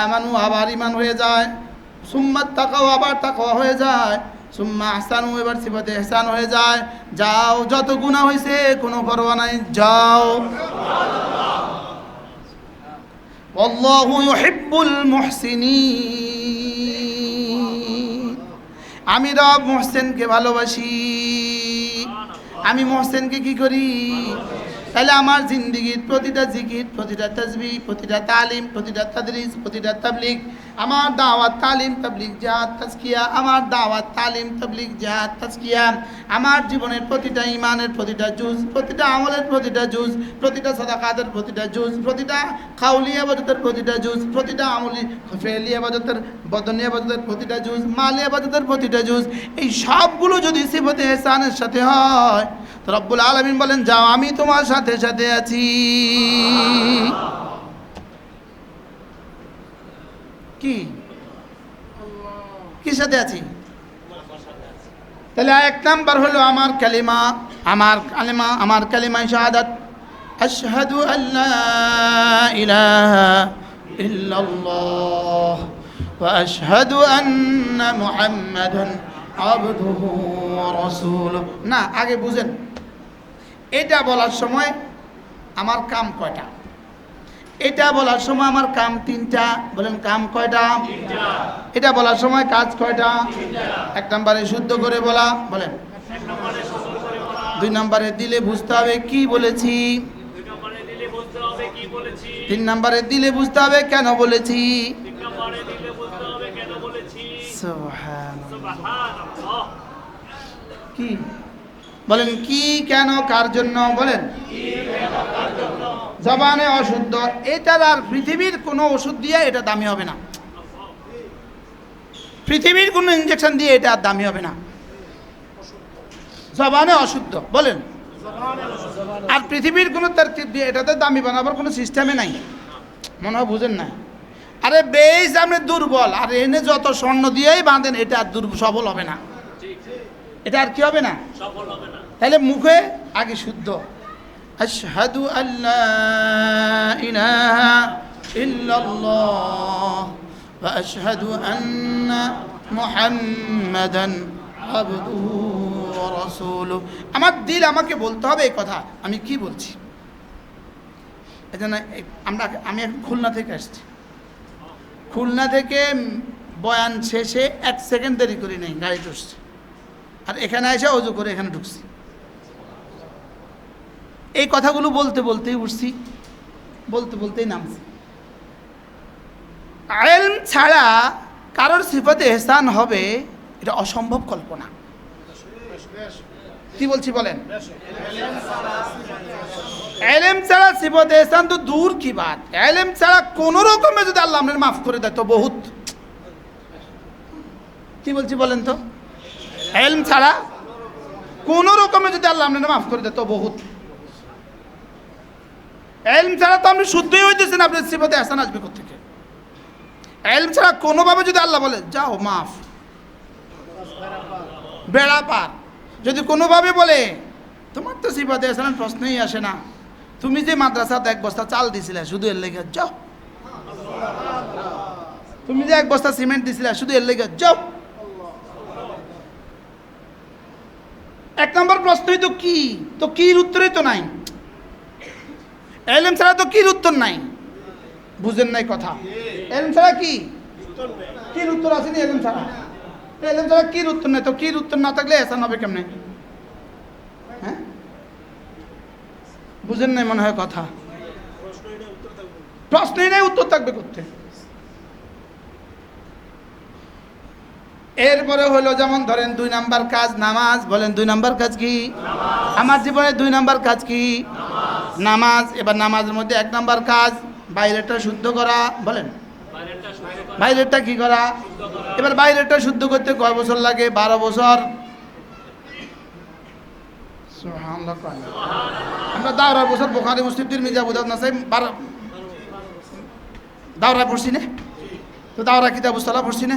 আমানু আবার ইমান হয়ে যায় সুম্মাত তাকাও আবার তাকাওয়া হয়ে যায় সুম্মা আহসানু এবার সিফাতে এহসান হয়ে যায় যাও যত গুনাহ হয়েছে কোনো পরোয়া নাই যাও والله يحب المحسنين আমি রব মোহসেনকে ভালোবাসি আমি মোহসেনকে কি করি তাহলে আমার জিন্দিগির প্রতিটা জিকির, প্রতিটা তসবি প্রতিটা তালিম, প্রতিটা তদরিস, প্রতিটা তাবলিগ, আমার দাওয়াত তালিম, তাবলিগ জাহাদ, তাজকিয়া, আমার দাওয়াত তালিম, তাবলিগ জাহাদ, তাজকিয়া, আমার জীবনের প্রতিটা ইমানের প্রতিটা জুজ প্রতিটা আমলের প্রতিটা জুজ প্রতিটা সাদাকাতের প্রতিটা জুজ প্রতিটা খাউলি আবাদতের প্রতিটা জুজ প্রতিটা আমলি, ফেলি আবাদতের, বদনী আবাদতের প্রতিটা জুজ মালি আবাদতের প্রতিটা জুজ এই সবগুলো যদি সিফতে এহসানের সাথে হয় রব্বুল আলমিন বলেন যাও আমি তোমার সাথে সাথে আছি। কি? কি সাথে আছি? তাহলে এক নাম্বার হলো আমার কালিমা আমার কালিমা আমার কালিমা শাহাদাত। আশহাদু আল্লা ইলাহা ইল্লাল্লাহ ওয়া আশহাদু আন্না মুহাম্মাদান আবদুহু ওয়া রাসূলুহু। না আগে বুঝেন। এটা বলার সময় আমার কাম কয়টা? এটা বলার সময় আমার কাম তিনটা। বলেন কাম কয়টা? এটা বলার সময় কাজ কয়টা? এক নম্বরে শুদ্ধ করে বলা বলেন। দুই নম্বরে দিলে বুঝতে হবে কি বলেছি। তিন নম্বরে দিলে বুঝতে হবে কেন বলেছি। কি? বলেন, কি কেন কার জন্য? বলেন, জবানে অশুদ্ধ এটার আর পৃথিবীর কোনো ওষুধ দিয়ে এটা দামি হবে না। পৃথিবীর কোনো ইঞ্জেকশন দিয়ে এটা আর দামি হবে না। জবানে অশুদ্ধ, বলেন, আর পৃথিবীর কোনো তারকিব দিয়ে এটাতে দামি বানাবার কোনো সিস্টেমে নাই। মনে হয় বুঝেন না। আরে বেশ, আপনি দুর্বল, আর এনে যত স্বর্ণ দিয়েই বাঁধেন, এটা আর দুর্ব, সবল হবে না। এটা আর কি হবে না? সফল হবে না। তাহলে মুখে আগে শুদ্ধ। আশহাদু আল্লা ইলাহা ইল্লাল্লাহ আমার দিল আমাকে বলতে হবে এই কথা, আমি কি বলছি? আমরা আমি এখন খুলনা থেকে আসছি। খুলনা থেকে বয়ান শেষে এক সেকেন্ড দেরি করি নাই, গাড়িতে উঠছি। আর এখানে এসে অজু করে এখানে ঢুকছি। এই কথাগুলো বলতে বলতেই উঠছি, বলতে বলতেই নামছি। আইলম ছাড়া কারোর সিফতে এহসান হবে, এটা অসম্ভব কল্পনা। কি বলছি বলেন? এলেম ছাড়া সিফতে এহসান তো দূর কি বাত? এলেম ছাড়া কোনো রকমে যদি আল্লাহ আপনার মাফ করে দেয় তো বহুত। কি বলছি বলেন তো? এলম ছাড়া কোনো রকমে যদি আল্লাহ আপনার মাফ করে দেয় তো বহুত। এলম ছাড়া তো আপনি শুদ্ধই হইতেছেন, আপনার সিফতে আসান আসবে থেকে এলম ছাড়া কোনোভাবে যদি আল্লাহ বলে, যাও, মাফ। বেড়া পার। যদি কোনোভাবে বলে, তোমার তো সিফাতে আসান প্রশ্নই আসে না। তুমি যে মাদ্রাসাতে এক বস্তা চাল দিছিলে, শুধু এর লেগে যাও। তুমি যে এক বস্তা সিমেন্ট দিছিলে, শুধু এর লেগে যাও। এক নম্বর প্রশ্নই তো কি? তো কির উত্তরই তো নাই। এলএম ছাড়া তো কির উত্তর নাই? বুঝেন নাই কথা। এলএম ছাড়া কি? কির উত্তর আসেনি এলএম ছাড়া? এলএম ছাড়া কির উত্তর নাই? তো কির উত্তর না থাকলে এসান হবে কেমনে? হ্যাঁ? বুঝেন নাই মনে হয় কথা। প্রশ্নই নাই উত্তর থাকবে করতে। এরপরে হলো যেমন ধরেন দুই নাম্বার কাজ নামাজ, বলেন দুই নাম্বার কাজ কি? আমার জীবনে দুই নাম্বার কাজ কি? নামাজ, এবার নামাজের মধ্যে এক নাম্বার কাজ বাইরেটা শুদ্ধ করা, বলেন। করা কি করা? এবার বাইরেটা শুদ্ধ করতে কয় বছর লাগে? বারো বছর। আমরা দাওরার বছর বোখারি, মুসলিম আবু দাউদ, নাসাই, বারো দাওরা পড়ছি না? তো দাওরা কিতাব সালা পড়ছি না?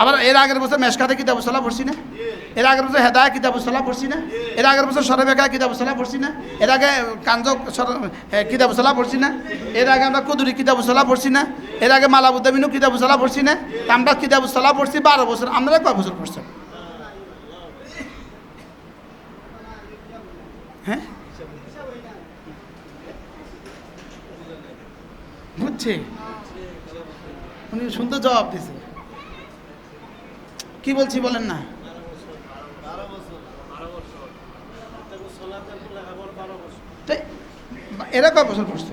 আবার এর আগের বছর মেশকাতে কিতাব সালা পড়ছি না? এর আগের বছর হেদায় কিতাব সালা পড়ছি না? এর আগের বছর সরবেকা কিতাব সালা পড়ছি না। এর আগে কাঞ্জ কিতাব সালা পড়ছি না। এর আগে আমরা কুদুরি কিতাব পড়ছি না। এর আগে মালাবুদ্দামিনও কিতাব পড়ছি না। আমরা কিতাব পড়ছি বারো বছর। আমরা কয় বছর পড়ছি? হ্যাঁ? বুঝছে। উনি সুন্দর জবাব দিছে কি বলছি বলেন না তো এরা কয় বছর পড়ছে?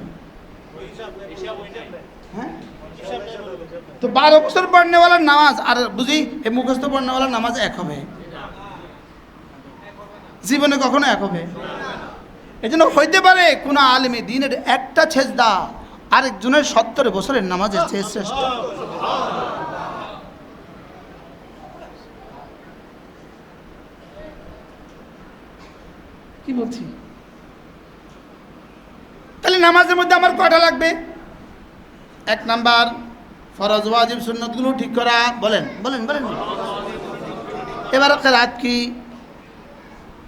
হ্যাঁ? তো বারো বছর পড়নেওয়ালার নামাজ, আর বুঝি এই মুখস্থ পড়নেওয়ালার নামাজ এক হবে? জীবনে কখনো এক হবে? এই জন্য হইতে পারে কোনো আলেমে দিনের একটা ছেজদা আরেকজনের সত্তর বছরের নামাজের চেয়ে শ্রেষ্ঠ। কি বলছি? তাহলে নামাজের মধ্যে আমার কয়টা লাগবে? এক নাম্বার ফরজ ওয়াজিব সুন্নতগুলো ঠিক করা। বলেন বলেন বলেন। এবার রাত কি?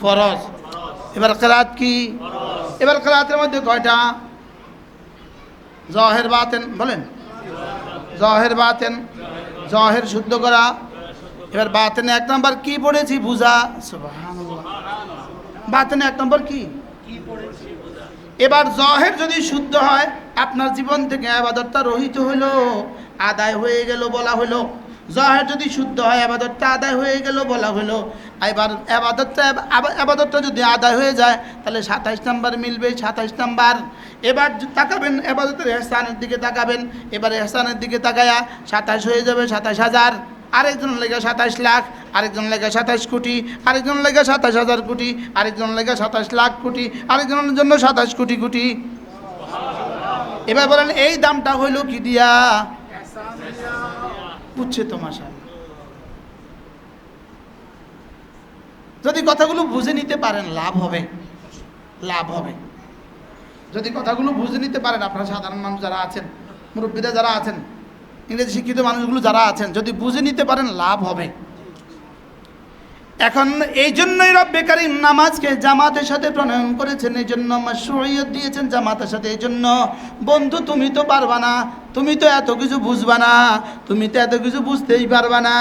ফরজ। এবার কেরাত কি? এবার কেরাতের মধ্যে কয়টা? জহের বাতেন বলেন। জহের বাতেন জহের শুদ্ধ করা। এবার বাতেনে এক নম্বর কি পড়েছি? বুঝা। বাতেনে এক নম্বর কি? এবার জহের যদি শুদ্ধ হয়, আপনার জীবন থেকে আবাদতটা রহিত হইল আদায় হয়ে গেল বলা হইল জহের যদি শুদ্ধ হয়, আবাদতটা আদায় হয়ে গেল বলা হইল এবার আবাদতটা, আবা- আবাদতটা যদি আদায় হয়ে যায়, তাহলে সাতাইশ নাম্বার মিলবে, সাতাইশ নাম্বার। এবার তাকাবেন, আবাদতের এহসানের দিকে তাকাবেন। এবার এহসানের দিকে তাকায়া সাতাইশ হয়ে যাবে সাতাইশ হাজার। আরেকজন লেগে সাতাইশ লাখ, আরেকজন লেগে সাতাইশ কোটি, আরেকজন লেগে সাতাইশ হাজার কোটি, আরেকজন লেগে সাতাইশ লাখ কোটি, আরেকজনের জন্য সাতাশ কোটি কোটি। এবার বলেন, এই দামটা হইল কি দিয়া? বুঝছে তোমার যদি কথাগুলো বুঝে নিতে পারেন, লাভ হবে। লাভ হবে। যদি কথাগুলো বুঝে নিতে পারেন, আপনারা সাধারণ মানুষ যারা আছেন, মুরব্বীরা যারা আছেন ইংরেজি শিক্ষিত মানুষগুলো যারা আছেন, যদি বুঝে নিতে পারেন, লাভ হবে। এখন এই জন্যই রব্বে কারিম নামাজকে জামাতের সাথে প্রণয়ন করেছেন, এই জন্য মাসুইয়ত দিয়েছেন জামাতের সাথে। এই জন্য, বন্ধু, তুমি তো পারবা না, তুমি তো এত কিছু বুঝবা না, তুমি তো এত কিছু বুঝতেই পারবা না।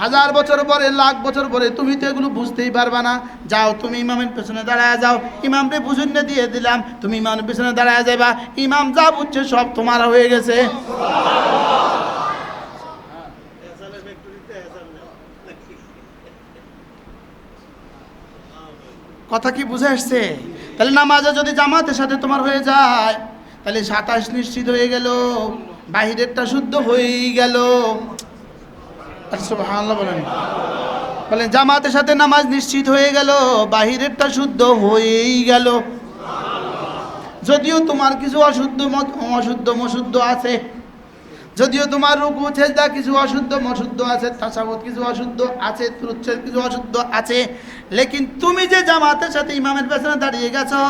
হাজার বছর পরে, লাখ বছর পরে, তুমি তো এগুলো বুঝতেই পারবা না। যাও, তুমি ইমামের পেছনে দাঁড়ায় যাও। ইমামরে বুঝুন্নে দিয়ে দিলাম, তুমি ইমামের পেছনে দাঁড়ায় যাবা ইমাম যা বুঝছে সব তোমার হয়ে গেছে। কথা কি বুঝে আসছে? তাহলে নামাজে যদি জামাতের সাথে তোমার হয়ে যায়, তাহলে সাতাশ নিশ্চিত হয়ে গেল, বাহিরেরটা শুদ্ধ হয়েই গেল। বলেন। বলেন, জামাতের সাথে নামাজ নিশ্চিত হয়ে গেল, বাহিরেরটা শুদ্ধ হয়েই গেল। যদিও তোমার কিছু অশুদ্ধ অশুদ্ধ মশুদ্ধ আছে, যদিও তোমার রুকু ছেজদা কিছু অশুদ্ধ মশুদ্ধ আছে তাসাবত কিছু অশুদ্ধ আছে তুচ্ছের কিছু অশুদ্ধ আছে, লেকিন তুমি যে জামাতের সাথে ইমামের পেছনে দাঁড়িয়ে গেছো,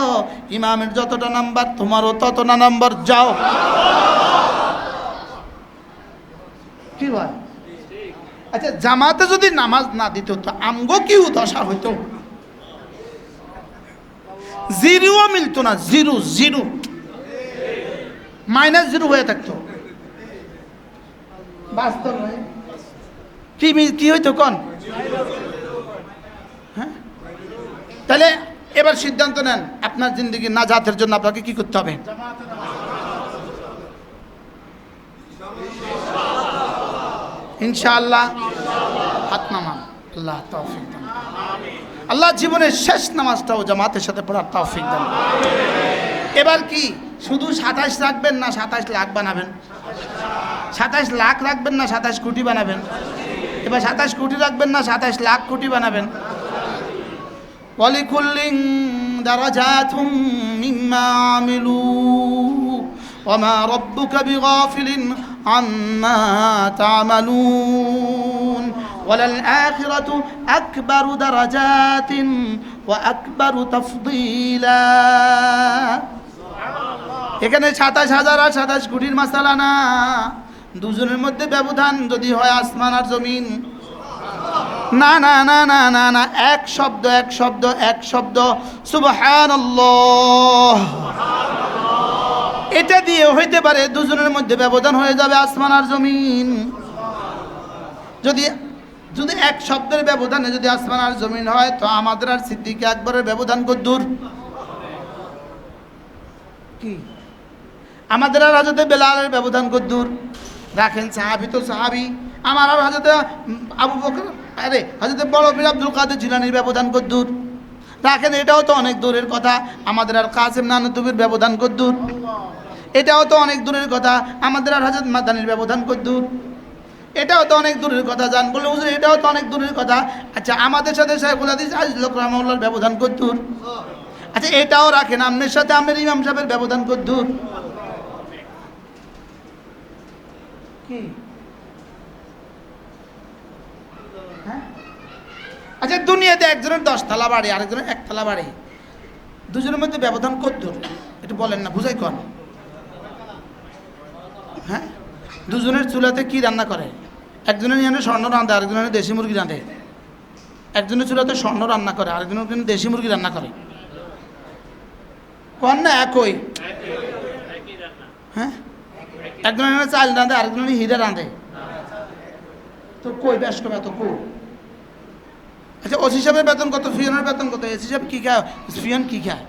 ইমামের যতটা নাম্বার, তোমারও ততটা নাম্বার, যাও। কি ভাই? আচ্ছা জামাতে যদি নামাজ না দিত, তো আমগো কি দশা হইতো? জিরোও মিলতো না, জিরো জিরো। মাইনাস জিরো হয়ে থাকতো। কি কি হইতো কোন? হ্যাঁ? তাহলে এবার সিদ্ধান্ত নেন, আপনার জিন্দগি না জাতের জন্য আপনাকে কি করতে হবে? ইনশাআল্লাহ হাত নামান। আল্লাহ তৌফিক দান। আল্লাহ জীবনের শেষ নামাজটাও জামাতের সাথে পড়ার তৌফিক দেন। এবার কি শুধু সাতাশ রাখবেন না সাতাশ লাখ বানাবেন? সাতাশ লাখ রাখবেন না সাতাশ কোটি বানাবেন? এবার সাতাশ কোটি রাখবেন না সাতাশ লাখ কোটি বানাবেন? ওয়ালিকুল্লিং দারাজাতুম মিম্মা আমিলু। ওমা রব্বুকা বিগাফিলিন আম্মা তা'মালুন وللآخرة أكبر درجات وأكبر تفضيلا এখানে সাতাশ হাজার আর সাতাশ কোটির মাসালা না দুজনের মধ্যে ব্যবধান যদি হয় আসমান আর জমিন না না না না না না এক শব্দ এক শব্দ এক শব্দ সুবহানাল্লাহ এটা দিয়ে হইতে পারে দুজনের মধ্যে ব্যবধান হয়ে যাবে আসমান আর জমিন। যদি যদি এক শব্দের ব্যবধানে যদি আসমান আর জমিন হয়, তো আমাদের আর সিদ্দিক আকবরের ব্যবধান কদ্দূর? কি? আমাদের আর হাজতে বেলালের ব্যবধান কদ্দূর? রাখেন সাহাবি তো সাহাবি। আমার আর হাজতে আবু বকর, আরে, হাজতে বড় বীর আব্দুল কাদের জিলানির ব্যবধান কদ্দূর। রাখেন, এটাও তো অনেক দূরের কথা। আমাদের আর কাসেম নানুতুবির ব্যবধান কদ্দূর। এটাও তো অনেক দূরের কথা। আমাদের আর হাজত মাদানির ব্যবধান কদ্দূর এটাও তো অনেক দূরের কথা। জান বলে হুজুর, এটাও তো অনেক দূরের কথা। আচ্ছা আমাদের সাথে শাইখুল হাদিস আজিজুল রহমাউল্লাহর ব্যবধান কদ্দূর আচ্ছা এটাও রাখেন। আমনের সাথে আমের ইমাম সাহেবের ব্যবধান কদ্দূর কি? হ্যাঁ? আচ্ছা দুনিয়াতে একজনের দশতলা বাড়ি, আরেকজনের একতলা বাড়ি। দুজনের মধ্যে ব্যবধান কদ্দূর একটু বলেন না, বুঝাই কন হ্যাঁ দুজনের চুলাতে কি রান্না করে? একজনের জানে স্বর্ণ রাঁধে, আরেকজনের দেশি মুরগি রাঁধে। একজনের চুলাতে স্বর্ণ রান্না করে, আরেকজনের কিন্তু দেশি মুরগি রান্না করে। কন না একই? হ্যাঁ? একজনের এনে চাল রাঁধে, আরেকজনের হিরে রাঁধে। তো কই বেশ কমে তো কো আচ্ছা ওসি সাহেবের বেতন কত? ফিয়নের বেতন কত? এসি সাহেব কী খায়? ফিয়ন কী খায়?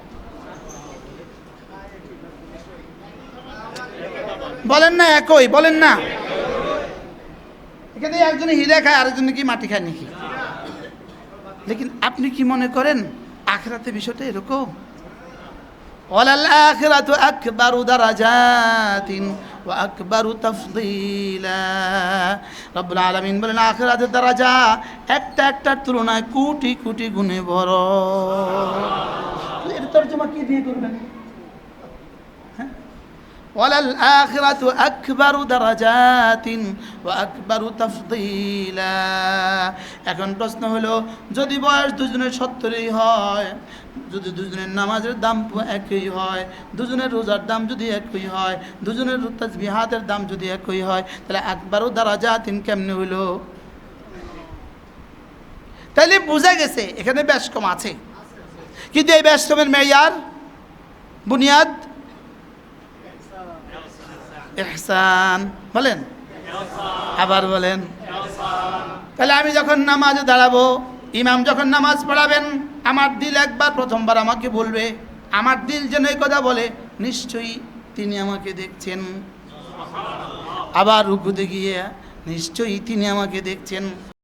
বলেন না একই, বলেন না। এখানে একজনে হিরে খায়, আরেকজন কি মাটি খায় নাকি? লেকিন আপনি কি মনে করেন আখরাতে বিষয়টা এরকম? বলেন একটা একটা তুলনায় কোটি কোটি গুণে বড়। এর তর্জমা কি দিয়ে করবেন? وللآخرة أكبر درجات وأكبر تفضيلا এখন প্রশ্ন হলো যদি বয়স দুজনের সত্তরই হয় যদি দুজনের নামাজের দাম প- একই হয় দুজনের রোজার দাম যদি একই হয় দুজনের তাজবিহাতের দাম যদি একই হয় তাহলে একবারও দারাজাতিন কেমনে হইলো তাহলে বোঝা গেছে এখানে বেশ কম আছে কিন্তু এই বেশ কমের মেয়ার বুনিয়াদ এহসান বলেন। আবার বলেন। তাহলে আমি যখন নামাজে দাঁড়াবো, ইমাম যখন নামাজ পড়াবেন, আমার দিল একবার প্রথমবার আমাকে বলবে, আমার দিল যেন এই কথা বলে, নিশ্চয়ই তিনি আমাকে দেখছেন। আবার রুকুতে গিয়ে, নিশ্চয়ই তিনি আমাকে দেখছেন।